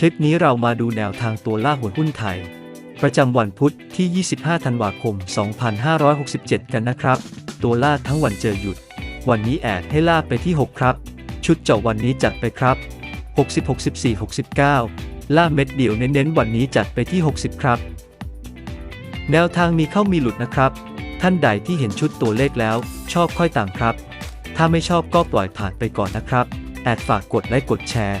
คลิปนี้เรามาดูแนวทางตัวล่าหวยหุ้นไทย ประจำวันพุธที่ 25 ธันวาคม 2567 กันนะครับ ตัวล่าทั้งวันเจอหยุด วันนี้แอดให้ล่าไปที่ 6 ครับ ชุดเจาะวันนี้จัดไปครับ 60 64 69 ล่าเม็ดเดียวเน้นๆ วันนี้จัดไปที่ 60 ครับ แนวทางมีเข้ามีหลุดนะครับ ท่านใดที่เห็นชุดตัวเลขแล้ว ชอบค่อยต่ามครับ ถ้าไม่ชอบก็ปล่อยผ่านไปก่อนนะครับ แอดฝากกดไลค์กดแชร์